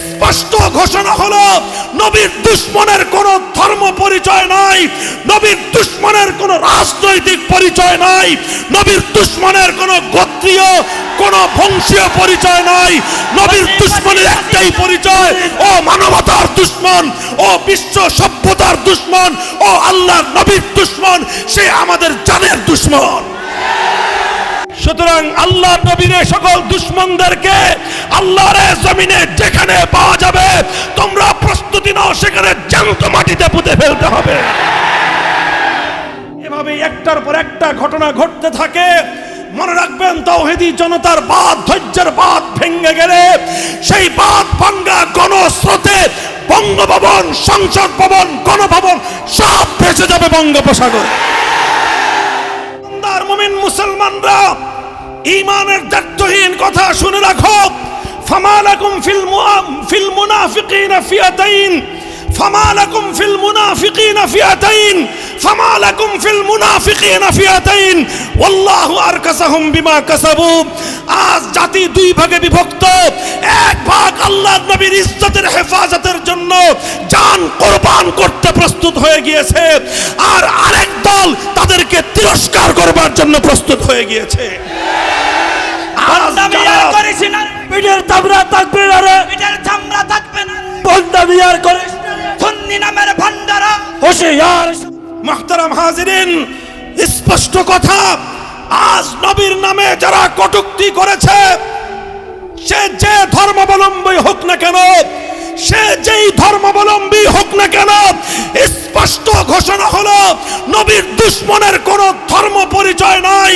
স্পষ্ট ঘোষণা হলো, নবীর দুশ্মনের কোনো ধর্ম পরিচয় নাই, নবীর দুশ্মনের কোনো রাজনৈতিক পরিচয় নাই, নবীর দুশ্মনের কোনো গোত্রীয়, কোনো বংশীয় পরিচয় নাই, নবীর দুশ্মনের একটাই পরিচয়, ও মানবতার দুশ্মন, ও বিশ্ব সভ্যতার দুশ্মন, ও আল্লাহর নবীর দুশ্মন, সে আমাদের জানের দুশ্মন। সুতরাং আল্লাহ নবীর সকল দুশ্মনদেরকে আল্লাহর জমিনে যেখানে পাওয়া যাবে, তোমরা প্রস্তুতি নাও, সেখানে জ্যান্ত মাটিতে পুঁতে ফেলতে হবে। এভাবে একটার পর একটা ঘটনা ঘটতে থাকে। মনে রাখবেন, তৌহিদি জনতার বাদ, ধৈর্যের বাদ ভেঙে গেলে সেই বাদ ভাঙ্গা গণস্রোতে বঙ্গভবন, সংসদ ভবন, গণভবন সব ভেসে যাবে বঙ্গোপসাগর। মুসলমানরা ইমানের দায়িত্বহীন কথা শুনে রাখো। ফামালাকুম ফিল মুআম ফিল মুনাফিকিনা ফিয়াতাইন। ফামালাকুম ফিল মুনাফিকিনা ফিয়াতাইন। ফামালাকুম ফিল মুনাফিকিনা ফিয়াতাইন ওয়াল্লাহু আরকাসাহুম বিমা কাসাবু। আজ জাতি দুই ভাগে বিভক্ত। এক ভাগ আল্লাহর নবীর ইজ্জতের হেফাজতের জন্য জান কোরবান করতে প্রস্তুত হয়ে গিয়েছে আর আরেক দল তাদেরকে তিরস্কার করবার জন্য প্রস্তুত হয়ে গিয়েছে। পিঠের চামড়া থাকবে না রে। পিঠের চামড়া থাকবে না বন্দামি আর করিস নামের ভান্ডারা হুঁশিয়ার। মাহতারাম হাজিরিন, স্পষ্ট কথা, আজ নবীর নামে যারা কটুক্তি করেছে, সে যে ধর্মাবলম্বী হোক না কেন সে যেই ধর্মাবলম্বী হোক না কেন, স্পষ্ট ঘোষণা হলো, নবীর দুশ্মনের কোনো ধর্ম পরিচয় নাই,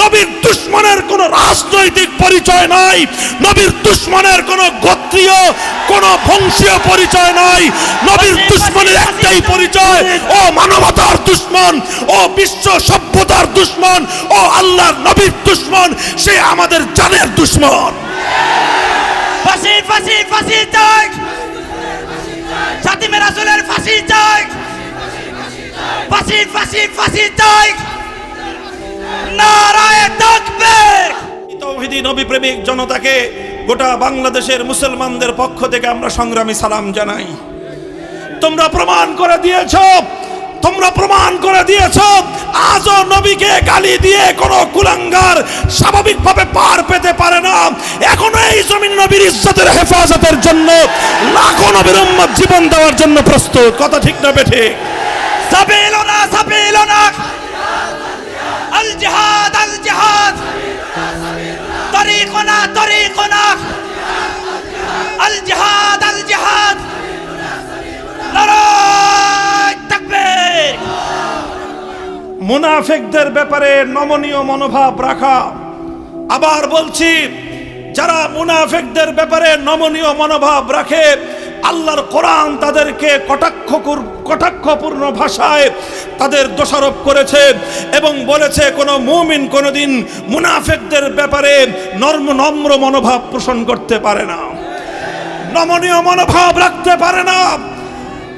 নবীর দুশ্মনের কোনো রাজনৈতিক পরিচয় নাই, নবীর দুশ্মনের কোনো গোত্রীয়, কোনো বংশীয় পরিচয় নাই, নবীর দুশ্মনের একটাই পরিচয়, ও মানবতার দুশ্মন, ও বিশ্ব সভ্যতার দুশ্মন, ও আল্লাহর নবীর দুশ্মন, সে আমাদের জানের দুশ্মন। ফাঁসি ফাঁসি ফাঁসি চাই সাতিমে রাসুলের ফাঁসি চাই ফাঁসি ফাঁসি ফাঁসি চাই নারায় তাকবীর। তৌহিদি নবী প্রেমিক জনতাকে গোটা বাংলাদেশের মুসলমানদের পক্ষ থেকে আমরা সংগ্রামী সালাম জানাই। তোমরা প্রমাণ করে দিয়েছ, তোমরা প্রমাণ করে দিয়েছ, আজও নবীকে গালি দিয়ে কোনো কুলাঙ্গার স্বাভাবিকভাবে পার পেতে পারে না। নবীর ইজ্জতের হেফাজতের জন্য লাখো নবীর উম্মত জীবন দেওয়ার জন্য প্রস্তুত। কথা ঠিক না বেঠে? সাবিলুনা সাবিলুনা আল জিহাদ আল জিহাদ। তরিকুনা তরিকুনা আল জিহাদ আল জিহাদ। মুনাফিকদের ব্যাপারে নমনীয় মনোভাব রাখা। আবার বলছি যারা মুনাফেকদের ব্যাপারে নমনীয় মনোভাব রাখে, আল্লাহর কোরআন তাদেরকে কটাক্ষ কটাক্ষপূর্ণ ভাষায় তাদের দোষারোপ করেছে এবং বলেছে, কোনো মুমিন কোনোদিন মুনাফেকদের ব্যাপারে নর্ম নম্র মনোভাব পোষণ করতে পারে না। নমনীয় মনোভাব রাখতে পারে না।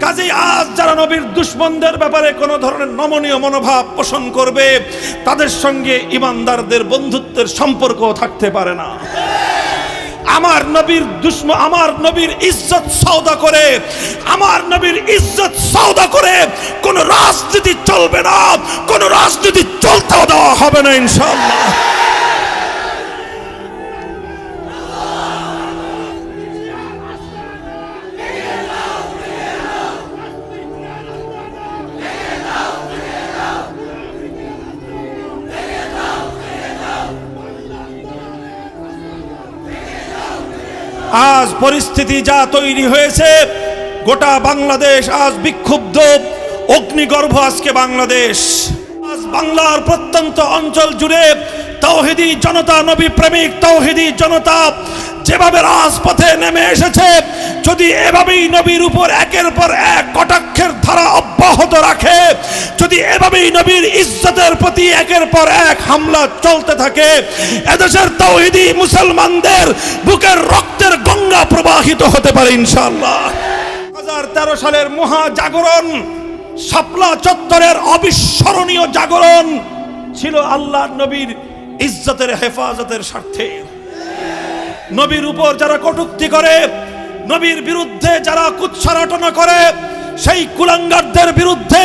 কাজেই আজ যারা নবীর দুশ্মনদের ব্যাপারে কোনো ধরনের নমনীয় মনোভাব পোষণ করবে, তাদের সঙ্গে ইমানদারদের বন্ধুত্বের সম্পর্ক থাকতে পারে না। আমার নবীর দুশ্মন আমার নবীর ইজ্জত সওদা করে, আমার নবীর ইজ্জত সওদা করে কোন রাজনীতি চলবে না, কোন রাজনীতি চলতেও দেওয়া হবে না ইনশাআল্লাহ। আজ পরিস্থিতি যা তৈরি হয়েছে, গোটা বাংলাদেশ আজ বিক্ষুব্ধ। অগ্নিগর্ভ আজকে বাংলাদেশ। আজ বাংলার প্রত্যন্ত অঞ্চল জুড়ে তৌহিদি জনতা নবী প্রেমিক তৌহিদি জনতা যেভাবে রাজপথে নেমে এসেছে, যদি এভাবেই নবীর উপর একের পর এক কটাক্ষের ধারা অব্যাহত রাখে, যদি এভাবেই নবীর ইজ্জতের প্রতি একের পর এক হামলা চলতে থাকে, এদেশের তৌহিদি মুসলমানদের বুকের রক্তের গঙ্গা প্রবাহিত হতে পারে ইনশাআল্লাহ। হাজার তেরো সালের মহা জাগরণ, শাপলা চত্বরের অবিস্মরণীয় জাগরণ ছিল আল্লাহ নবীর ইজ্জতের হেফাজতের স্বার্থে। নবীর উপর যারা কটূক্তি করে, নবীর বিরুদ্ধে যারা কুৎসা রটনা করে, সেই কুলাঙ্গারদের বিরুদ্ধে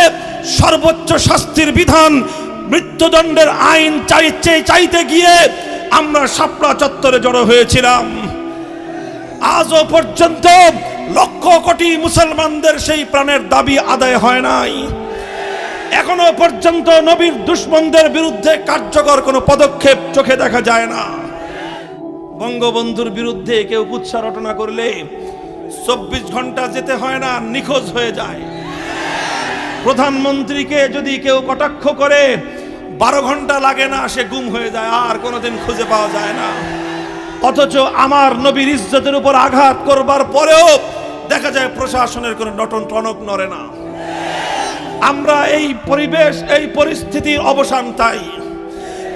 সর্বোচ্চ শাস্তির বিধান, মৃত্যুদণ্ডের আইন চাইতে চাইতে গিয়ে আমরা শাপলা চত্বরে জড়ো হয়েছিলাম। আজও পর্যন্ত লক্ষ কোটি মুসলমানদের সেই প্রাণের দাবি আদায় হয় নাই। এখনও পর্যন্ত নবীর দুশ্মনদের বিরুদ্ধে কার্যকর কোনো পদক্ষেপ চোখে দেখা যায় না। বঙ্গবন্ধুর বিরুদ্ধে কেউ কুৎসা রটনা করলে চব্বিশ ঘণ্টা যেতে হয় না, নিখোঁজ হয়ে যায়। প্রধানমন্ত্রীকে যদি কেউ কটাক্ষ করে, বারো ঘণ্টা লাগে না, সে গুম হয়ে যায়, আর কোনোদিন খুঁজে পাওয়া যায় না। অথচ আমার নবীর ইজ্জতের উপর আঘাত করবার পরেও দেখা যায় প্রশাসনের কোনো নটন টনক নড়ে না। আমরা এই পরিবেশ, এই পরিস্থিতির অবসান চাই।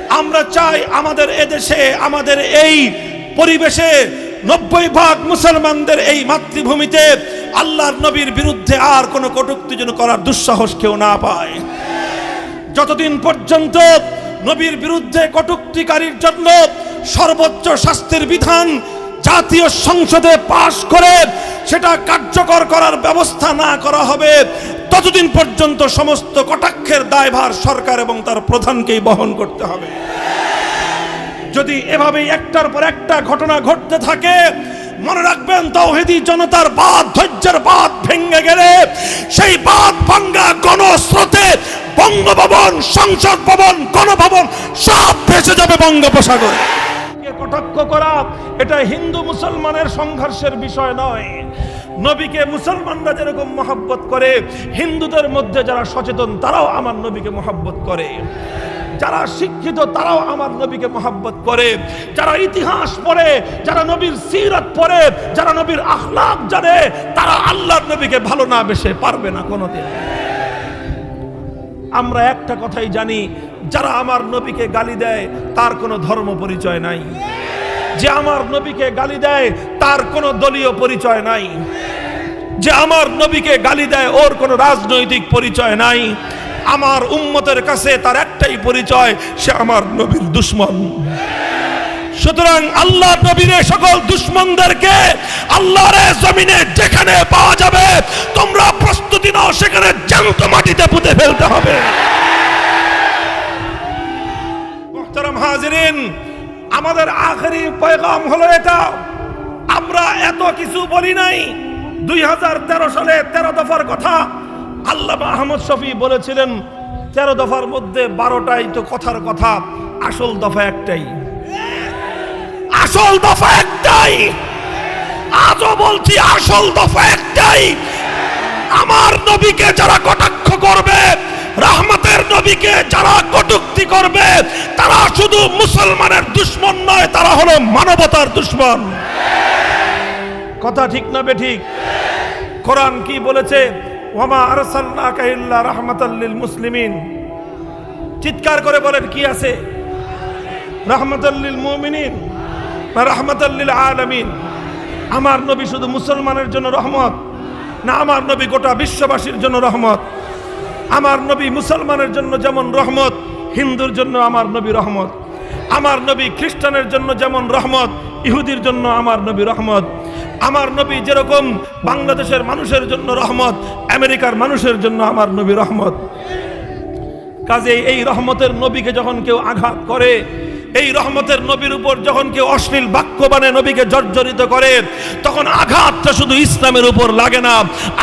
আমরা চাই আমাদের এদেশে, আমাদের এই পরিবেশে নব্বই ভাগ মুসলমানদের এই মাতৃভূমিতে আল্লাহর নবীর বিরুদ্ধে আর কোনো কটুক্তি যেন করার দুঃসাহস কেউ না পায়। যতদিন পর্যন্ত নবীর বিরুদ্ধে কটুক্তিকারীর জন্য সর্বোচ্চ শাস্তির বিধান জাতীয় সংসদে পাশ করে সেটা কার্যকর করার ব্যবস্থা না করা হবে। ততদিন পর্যন্ত সমস্ত কটাক্ষের দায়ভার সরকার এবং তার প্রধানকেই বহন করতে হবে। যদি এভাবে একটার পর একটা ঘটনা ঘটতে থাকে, মনে রাখবেন তৌহিদি জনতার বাদ, ধৈর্যের বাদ ভেঙে গেলে সেই বাদ ভাঙ্গা গণস্রোতে বঙ্গভবন, সংসদ ভবন, গণভবন সব ভেসে যাবে বঙ্গোপসাগরে। কটাক্ষ করা, এটা হিন্দু মুসলমানের সংঘর্ষের বিষয় নয়। নবীকে মুসলমানরা যেরকম মহাব্বত করে, হিন্দুদের মধ্যে যারা সচেতন, তারাও আমার নবীকে মহাব্বত করে। যারা শিক্ষিত, তারাও আমার নবীকে মহাব্বত করে। যারা ইতিহাস পড়ে, যারা নবীর সিরত পড়ে, যারা নবীর আখলাক জানে, তারা আল্লাহর নবীকে ভালো না বেশে পারবে না কোনোদিন। আমরা একটা কথাই জানি যারা আমার নবীকে গালি দেয়, তার কোনো ধর্ম পরিচয় নাই। যে আমার নবীকে গালি দেয়, তার কোনো দলীয় পরিচয় নাই। যে আমার নবীকে গালি দেয়, ওর কোনো রাজনৈতিক পরিচয় নাই। আমার উম্মতের কাছে তার একটাই পরিচয়, সে আমার নবীর দুশ্মন। সুতরাং আল্লাহ নবীর সকল দুশ্মনদেরকে আল্লাহর জমিনে যেখানে পাওয়া যাবে, তোমরা প্রস্তুতি নাও, সেখানে জ্যান্ত মাটিতে পুঁতে ফেলতে হবে। আমাদের আখেরি পয়গাম হলো এটা। আমরা এত কিছু বলি নাই। দুই হাজার তেরো সালে তেরো দফার কথা আল্লাহ আহমদ শফি বলেছিলেন, তেরো দফার মধ্যে বারোটাই তো কথার কথা, আসল দফা একটাই। আসল দফা একটাই। আজও বলছি, আসল দফা একটাই। আমার নবীকে যারা কটাক্ষ করবে রহমতের নবীকে যারা কটুক্তি করবে, তারা শুধু মুসলমানের দুশ্মন নয়, তারা হলো মানবতার দুশ্মন। কথা ঠিক না বে ঠিক? কোরআন কি বলেছে? মুসলিমিন। চিৎকার করে বলেন, কি আছে? না আমার নবী শুধু মুসলমানের জন্য রহমত, না আমার নবী গোটা বিশ্ববাসীর জন্য রহমত। আমার নবী মুসলমানের জন্য যেমন রহমত, হিন্দুর জন্য আমার নবী রহমত। আমার নবী খ্রিস্টানের জন্য যেমন রহমত, ইহুদির জন্য আমার নবী রহমত। আমার নবী যেরকম বাংলাদেশের মানুষের জন্য রহমত, আমেরিকার মানুষের জন্য আমার নবী রহমত। কাজে এই রহমতের নবীকে যখন কেউ আঘাত করে, এই রহমতের নবীর উপর যখন কেউ অশ্লীল বাক্য বানে নবীকে জর্জরিত করে, তখন আঘাতটা শুধু ইসলামের উপর লাগে না,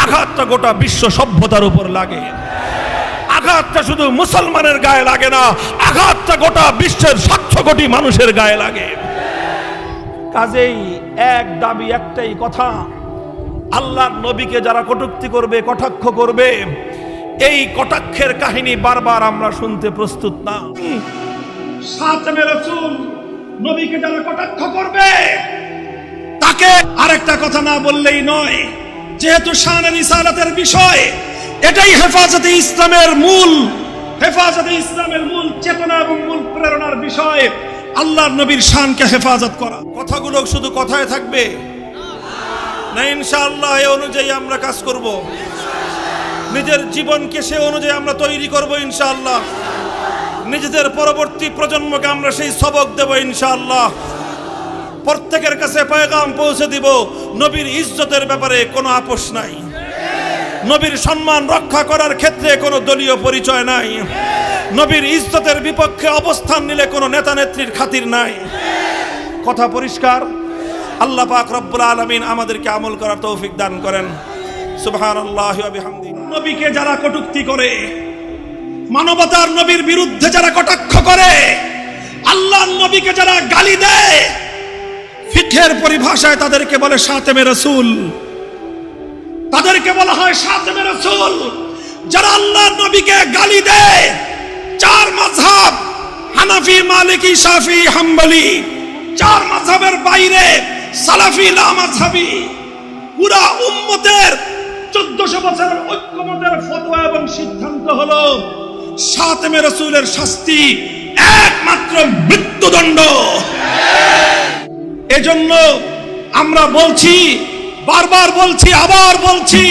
আঘাতটা গোটা বিশ্ব সভ্যতার উপর লাগে। আঘাতটা শুধু মুসলমানের গায়ে লাগে না, আঘাতটা গোটা বিশ্বের সাতশো কোটি মানুষের গায়ে লাগে। কাজেই এক দাবি, একটাই কথা, আল্লাহর নবীকে যারা কটুক্তি করবে, কটাক্ষ করবে, এই কটাক্ষের কাহিনী বারবার আমরা শুনতে প্রস্তুত না। নবীকে যারা কটাক্ষ করবে, তাকে আরেকটা কথা না বললেই নয়, যেহেতু ইসালাতের বিষয় এটাই হেফাজতে ইসলামের মূল, হেফাজতে ইসলামের মূল চেতনা এবং মূল প্রেরণার বিষয়। আল্লাহর নবীর শানকে হেফাজত করা। কথাগুলো শুধু কথায় থাকবে? না, ইনশাআল্লাহ, এ অনুযায়ী আমরা কাজ করব। নিজের জীবনকে সে অনুযায়ী আমরা তৈরি করব, ইনশাআল্লাহ। নিজেদের পরবর্তী প্রজন্মকে আমরা সেই সবক দেব, ইনশাআল্লাহ। প্রত্যেকের কাছে পয়গাম পৌঁছে দিব, নবীর ইজ্জতের ব্যাপারে কোনো আপোষ নাই। নবীর সম্মান রক্ষা করার ক্ষেত্রে কোনো দলীয় পরিচয় নাই। নবীর ইজ্জতের বিপক্ষে অবস্থান নিলে কোনো নেতা নেত্রীর খাতির নাই। কথা পরিষ্কার? আল্লাহ পাক রব্বুল আলামিন আমাদেরকে আমল করার তৌফিক দান করেন। নবীকে যারা কটূক্তি করে, মানবতার নবীর বিরুদ্ধে যারা কটাক্ষ করে, আল্লাহর নবীকে যারা গালি দেয় ফিখের পরিভাষায় তাদেরকে বলে সাতেমে রসুল। তাদেরকে বলা হয় সাতেমে রসুল। যারা আল্লাহর নবীকে গালি দেয়, চার মাযহাব, হানাফি, মালিকি, শাফি, হাম্বলি। চার মাযহাবের বাইরে সালাফি লা মাযহাবি। পুরা উম্মতের চোদ্দশো বছরের ঐক্যমতের ফতোয়া এবং সিদ্ধান্ত হলো, সাতেমে রসুলের শাস্তি একমাত্র মৃত্যুদণ্ড। এজন্য আমরা বলছি বারবার বলছি, আবার বলছি,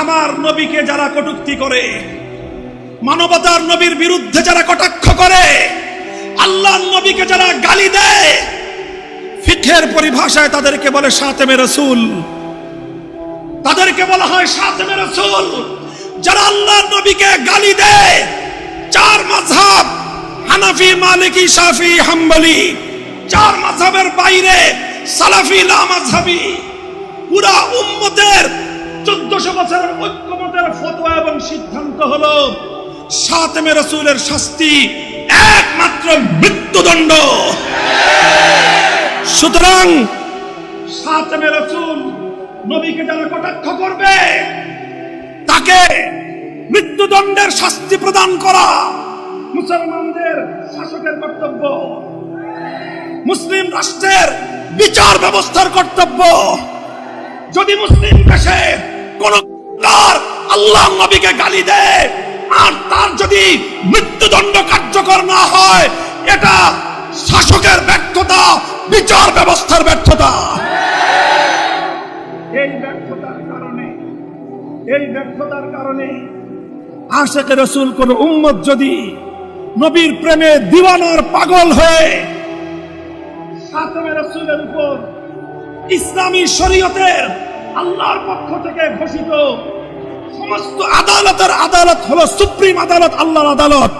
আমার নবীকে যারা কটূক্তি করে, মানবতার নবীর বিরুদ্ধে যারা কটাক্ষ করে আল্লাহ নবীকে যারা গালি দেয় ফিখের পরিভাষায় তাদেরকে বলে সাতেমে রসুল। তাদেরকে বলা হয় সাতেমে রসুল। যারা আল্লাহ নবীকে গালি দেয়, চার মাযহাব হানাফি, মালিকি, শাফি, হাম্বলি, চার মাযহাবের বাইরে সালাফি, লা মাযহাবি পুরা উম্মতের চোদ্দশো বছরের ঐক্যমতের ফতোয়া এবং সিদ্ধান্ত হলো সাতেমে রসুলের শাস্তি একমাত্র মৃত্যুদণ্ড। সুতরাং সাতেমে রসুল নবীকে যারা কটাক্ষ করবে, তাকে মৃত্যুদণ্ডের শাস্তি প্রদান করা মুসলমানদের শাসকের কর্তব্য। মুসলিম রাষ্ট্রের বিচার ব্যবস্থার কর্তব্য। যদি মুসলিম দেশে কোন আল্লাহ নবীকে গালি দেয়, আর তার যদি মৃত্যুদণ্ড কার্যকর না হয়, এটা শাসকের ব্যর্থতা, বিচার ব্যবস্থার ব্যর্থতা। এই ব্যর্থতার কারণে, এই ব্যর্থতার কারণে আশেকে রসুল কোন উম্মত যদি নবীর প্রেমে দিওয়ানার পাগল হয়ে, সাতমে রসুলের উপর ইসলামী শরীয়তের আল্লাহর পক্ষ থেকে ঘোষিত সমস্ত আদালতের আদালত হলো সুপ্রিম আদালত, আল্লাহর আদালত।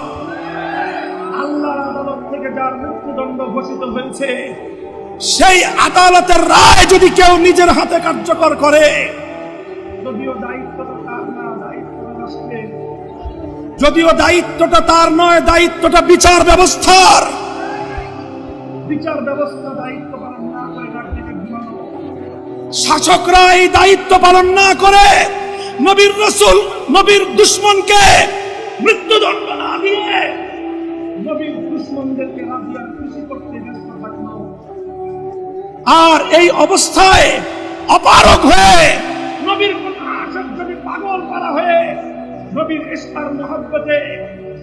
আল্লাহর আদালত থেকে যার মৃত্যুদণ্ড ঘোষিত হয়েছে, সেই আদালতের রায় যদি কেউ নিজের হাতে কার্যকর করে, যদিও দায়িত্বটা তার যদিও দায়িত্বটা তার নয়, দায়িত্বটা বিচার ব্যবস্থার। বিচার ব্যবস্থা দায়িত্ব শাসকরা এই দায়িত্ব পালন না করে নবীর রসুল, নবীর দুশ্মনকে মৃত্যুদণ্ড না দিয়ে নবীর আর এই অবস্থায় অপারক হয়ে নবীর যদি পাগল পারা হয়ে নবীর ইস্তার মহব্বতে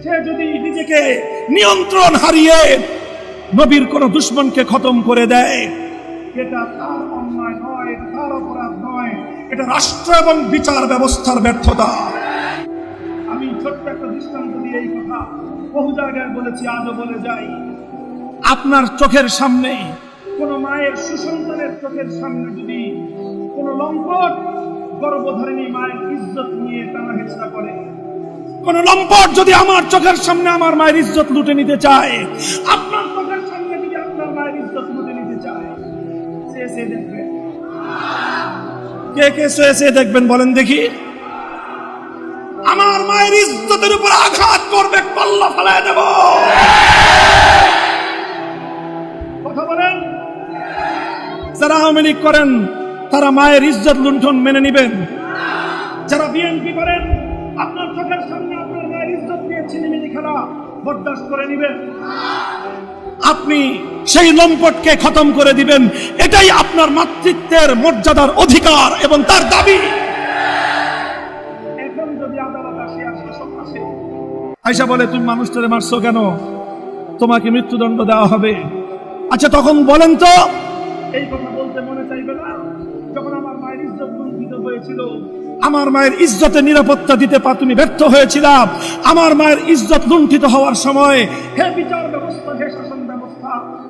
সে যদি নিজেকে নিয়ন্ত্রণ হারিয়ে নবীর কোন দুশ্মনকে খতম করে দেয় এটা তার অন্যায় নয়, এটা তার অপরাধ নয়, এটা রাষ্ট্র এবং বিচার ব্যবস্থার ব্যর্থতা। আমি ছোট্ট একটা দৃষ্টান্ত দিয়ে এই কথা বহু জায়গায় বলেছি, আজও বলে যাই। আপনার চোখের সামনে, কোন মায়ের সুসন্তানের চোখের সামনে যদি কোন লম্পট গর্ভধারিণী মায়ের ইজ্জত নিয়ে টানা হেঁচড়া করে, কোন লম্পট যদি আমার চোখের সামনে আমার মায়ের ইজ্জত লুটে নিতে চায়, আপনার সে সে দেখবে। কে কে সে দেখবেন বলেন দেখি। আমার মায়ের ইজ্জতের উপর আঘাত করবে ফেলায় দেব। কথা বলেন? যারা আওয়ামী লীগ করেন, তারা মায়ের ইজ্জত লুণ্ঠন মেনে নিবেন। যারা বিএনপি করেন, আপনার চোখের সামনে আপনার মায়ের ইজ্জত নিয়ে ছিনিমিনি খেলা বরদাস্ত করে নিবেন। আপনি সেই লম্পটকে খতম করে দিবেন। এটাই আপনার মাতৃত্বের মর্যাদার অধিকার এবং তার দাবি। বলে, তুমি মানুষটারে মারছো কেন? তোমাকে মৃত্যুদণ্ড দেওয়া হবে। আচ্ছা তখন বলেন তো। এই কথা বলতে মনে চাইবে না। যখন আমার মায়ের ইজ্জত লুণ্ঠিত হয়েছিল, আমার মায়ের ইজ্জতে নিরাপত্তা দিতে পা তুমি ব্যর্থ হয়েছিলাম। আমার মায়ের ইজ্জত লুণ্ঠিত হওয়ার সময় হে বিচার ব্যবস্থা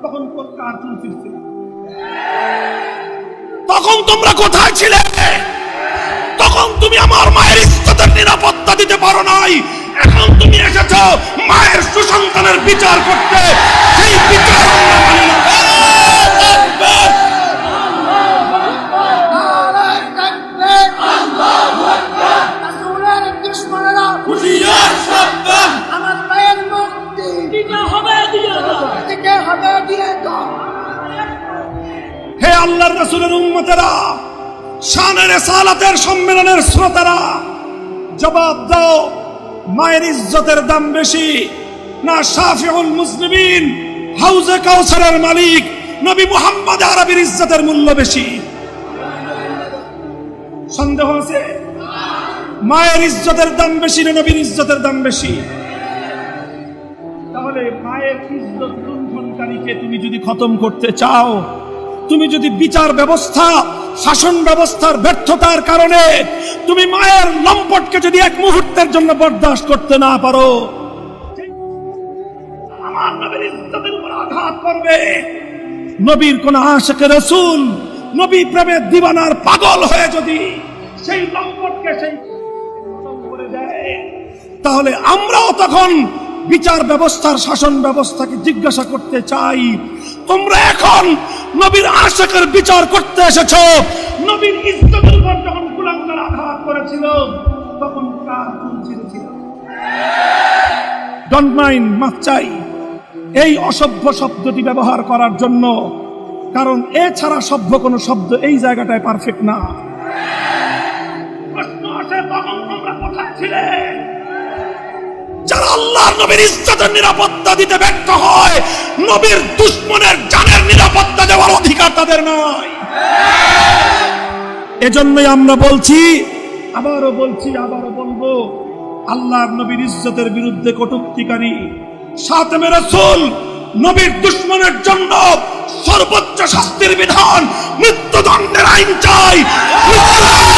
তখন কার চুল ছিঁড়ছিল? তখন তোমরা কোথায় ছিলে? তখন তুমি আমার মায়ের ইজ্জতের নিরাপত্তা দিতে পারো নাই। এখন তুমি এসেছ মায়ের সুসন্তানের বিচার করতে। সেই বিচার মায়ের ইজ্জতের দাম বেশি। না শাফিউল মুসলিমিন, হাউজে কাউসারের মালিক, নবী মুহাম্মদ আরবির ইজ্জতের মূল্য বেশি। সন্দেহ আছে? মায়ের ইজ্জতের দাম বেশি না নবীর ইজ্জতের দাম বেশি? তাহলে মায়ের ইজ্জত লুণ্ঠনকারীকে তুমি যদি খতম করতে চাও, তুমি যদি বিচার ব্যবস্থা শাসন ব্যবস্থার ব্যর্থতার কারণে তুমি মায়ের লম্পটকে যদি এক মুহূর্তের জন্য বরদাস্ত করতে না পারো নবীর আঘাত করবে। নবীর কোন আশেকে রসুল নবী প্রেমের দিবানার পাগল হয়ে যদি সেই লম্পটকে সেই তাহলে আমরাও তখন বিচার ব্যবস্থার, শাসন ব্যবস্থাকে জিজ্ঞাসা করতে চাই। তোমরা এখন নবীর আশেকের বিচার করতে এসেছ। নবীর ইজ্জতের উপর যখন কুলাঙ্গার আঘাত করেছিল, তখন কার চুল ছিঁড়েছিল? ডন্ট মাইন্ড মাফ চাই। এই অসভ্য শব্দটি ব্যবহার করার জন্য, কারণ এছাড়া সভ্য কোনো শব্দ এই জায়গাটায় পারফেক্ট না। প্রশ্ন আসে, তখন তোমরা কোথায় ছিলে? যারা আল্লাহর নবীর ইজ্জতের নিরাপত্তা দিতে ব্যর্থ হয়। নবীর দুশ্মনের জানের নিরাপত্তা দেওয়ার অধিকার তাদের নয়। এজন্যই আমরা বলছি, আবারও বলছি, আবারও বলব, আল্লাহর নবীর ইজ্জতের বিরুদ্ধে কটুক্তিকারী, সাতমে রাসূল, নবীর দুশ্মনের জন্য সর্বোচ্চ শাস্তির বিধান, মৃত্যুদণ্ডের আইন চাই। মৃত্যুদণ্ড